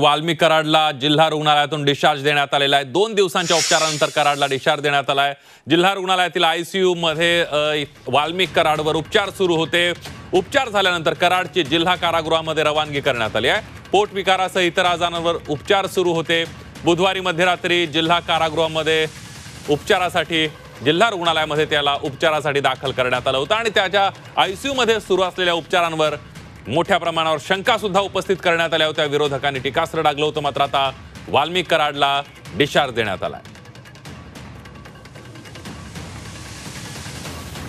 वाल्मिक कराडला जिल्हा रुग्णालयातून डिस्चार्ज देण्यात आलेला आहे. दोन दिवसांच्या उपचारानंतर कराडला डिस्चार्ज देण्यात आला आहे. जिल्हा रुग्णालयातील आयसीयू मध्ये अ, वाल्मिक कराडवर उपचार सुरू होते. उपचार झाल्यानंतर कराडची जिल्हा कारागृहामध्ये रवानगी करण्यात आली आहे. पोटविकारासह इतर आजारांवर उपचार सुरू होते. बुधवारी मध्यरात्री जिल्हा कारागृहामध्ये उपचारासाठी जिल्हा रुग्णालयामध्ये त्याला उपचारासाठी दाखल करण्यात आलं होतं. आणि त्याच्या आयसीयू मध्ये सुरू असलेल्या उपचारांवर मोठ्या प्रमाणावर शंका सुद्धा उपस्थित करण्यात आल्या होत्या. विरोधकांनी टीकास्त्र डागलं होतं मात्र आता वाल्मिक कराडला डिस्चार्ज देण्यात आलाय.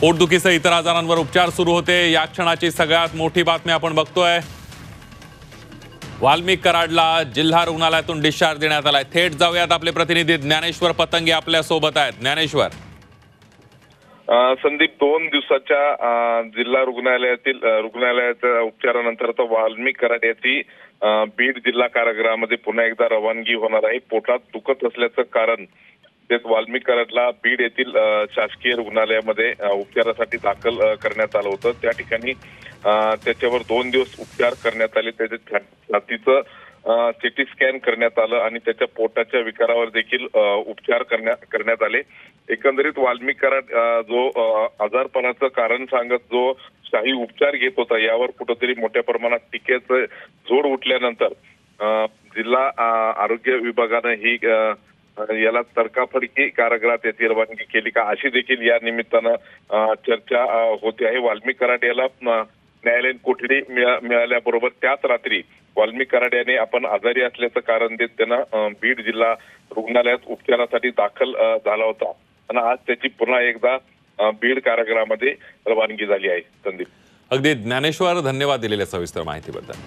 पोटदुखीसह इतर आजारांवर उपचार सुरू होते. या क्षणाची सगळ्यात मोठी बातमी आपण बघतोय. वाल्मिक कराडला जिल्हा रुग्णालयातून डिस्चार्ज देण्यात आलाय. थेट जाऊयात आपले प्रतिनिधी ज्ञानेश्वर पतंगे आपल्यासोबत आहेत. ज्ञानेश्वर. संदीप दोन दिवसाच्या जिल्हा रुग्णालयातील रुग्णालयाच्या उपचारानंतर आता वाल्मिक कराड याची बीड जिल्हा कारागृहामध्ये पुन्हा एकदा रवानगी होणार आहे. पोटात दुखत असल्याचं कारण तेच वाल्मिक कराडला बीड येथील शासकीय रुग्णालयामध्ये उपचारासाठी दाखल करण्यात आलं होतं. त्या ठिकाणी त्याच्यावर दोन दिवस उपचार करण्यात आले. त्याच्या छातीचं सिटी स्कॅन करण्यात आलं आणि त्याच्या पोटाच्या विकारावर देखील उपचार करण्यात आले. एकंदरीत वाल्मिक कराड जो आजारपणाचं कारण सांगत जो शाही उपचार घेत होता यावर कुठंतरी मोठ्या प्रमाणात टीकेचं जोड उठल्यानंतर जिल्हा आरोग्य विभागानं ही याला तडकाफडकी कारागृहात याची रवानगी केली का अशी देखील या निमित्तानं चर्चा होती होते आहे. वाल्मिक कराड याला न्यायालयीन कोठडी मिळा- मिळाल्याबरोबर त्याच रात्री वाल्मिक कराड याने आपण आजारी असल्याचं कारण देत त्यांना बीड जिल्हा रुग्णालयात उपचारासाठी दाखल झाला होता. आणि आज त्याची पुन्हा एकदा बीड कारागृहामध्ये रवानगी झाली आहे संदीप. अगदी ज्ञानेश्वर धन्यवाद दिलेल्या सविस्तर माहितीबद्दल.